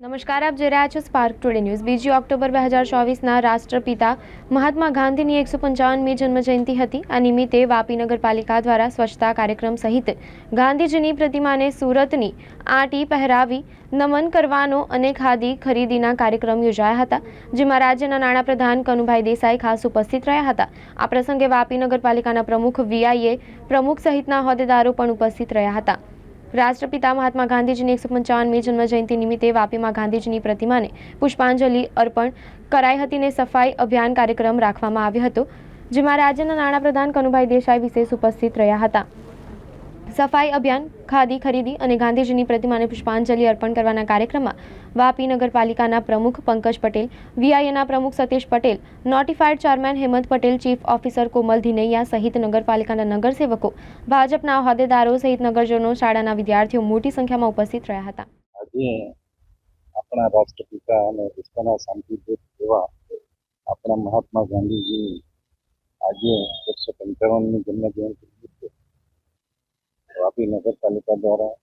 નમસ્કાર, આપ જોઈ રહ્યા છો સ્પાર્ક ટુડે ન્યૂઝ બીજી ઓક્ટોબર બે હજાર ચોવીસના રાષ્ટ્રપિતા મહાત્મા ગાંધીની એકસો પંચાવનમી જન્મજયંતિ હતી. આ નિમિત્તે વાપી નગરપાલિકા દ્વારા સ્વચ્છતા કાર્યક્રમ સહિત ગાંધીજીની પ્રતિમાને સુરતની આંટી પહેરાવી, નમન કરવાનો અને ખાદી ખરીદીના કાર્યક્રમ યોજાયા હતા, જેમાં રાજ્યના નાણાપ્રધાન કનુભાઈ દેસાઈ ખાસ ઉપસ્થિત રહ્યા હતા. આ પ્રસંગે વાપી નગરપાલિકાના પ્રમુખ વીઆઈએ પ્રમુખ સહિતના હોદ્દેદારો પણ ઉપસ્થિત રહ્યા હતા. રાષ્ટ્રપિતા મહાત્મા ગાંધીજીની એકસો પંચાવનમી જન્મજયંતિ નિમિત્તે વાપીમાં ગાંધીજીની પ્રતિમાને પુષ્પાંજલિ અર્પણ કરાઈ હતી ને સફાઈ અભિયાન કાર્યક્રમ રાખવામાં આવ્યો હતો, જેમાં રાજ્યના નાણાપ્રધાન કનુભાઈ દેસાઈ વિશેષ ઉપસ્થિત રહ્યા હતા. સફાઈ અભિયાન, ખાદી ખરીદી અને ગાંધીજીની પ્રતિમાને પુષ્પાંજલિ અર્પણ કરવાના કાર્યક્રમમાં વાપી નગરપાલિકાના પ્રમુખ પંકજ પટેલ, વીઆઈએના પ્રમુખ Satish Patel, notified chairman Hemant Patel, chief officer Komal Dhinaiya સહિત નગરપાલિકાના નગરસેવકો, ભાજપના હોદ્દેદારો સહિત નગરજનો, શાળાના વિદ્યાર્થીઓ મોટી સંખ્યામાં ઉપસ્થિત રહ્યા હતા. આજે આપણા રાષ્ટ્રપિતા અને વિશ્વના શાંતિદૂત એવા આપણા મહાત્મા ગાંધીજી આજે એકસો પંચાવનની જન્મજયંતિ વાપી નગરપાલિકા દ્વારા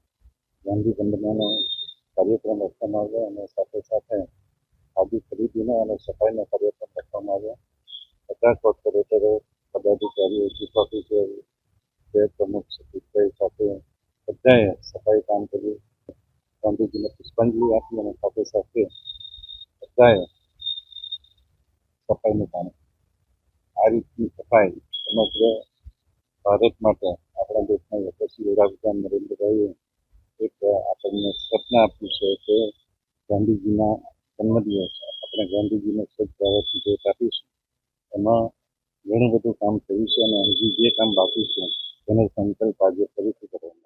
ગાંધી વંદનાનો કાર્યક્રમ રાખવામાં આવ્યો અને સાથે સાથે ખાદી ખરીદીનો અને સફાઈનો કાર્યક્રમ રાખવામાં આવ્યો. બધા કોર્પોરેટરો પદાધિકારીઓ ચીફ ઓફિસર શહેર પ્રમુખ સતીશભાઈ સાથે બધાએ સફાઈ કામ કર્યું. ગાંધીજીને પુષ્પાંજલિ આપી અને સાથે સાથે બધાએ સફાઈનું કામ આ રીતની સફાઈ સમગ્ર ભારત માટે આપણા યશસ્વી વડાપ્રધાન નરેન્દ્રભાઈએ એક આપણને સપના આપ્યું છે કે ગાંધીજીના જન્મદિવસ આપણે ગાંધીજીને સ્વચ્છ ભારતની ભેટ આપીશું. એમાં ઘણું બધું કામ થયું છે અને હજી જે કામ બાકી છે, તેનો સંકલ્પ આજે ફરીથી કરવાનો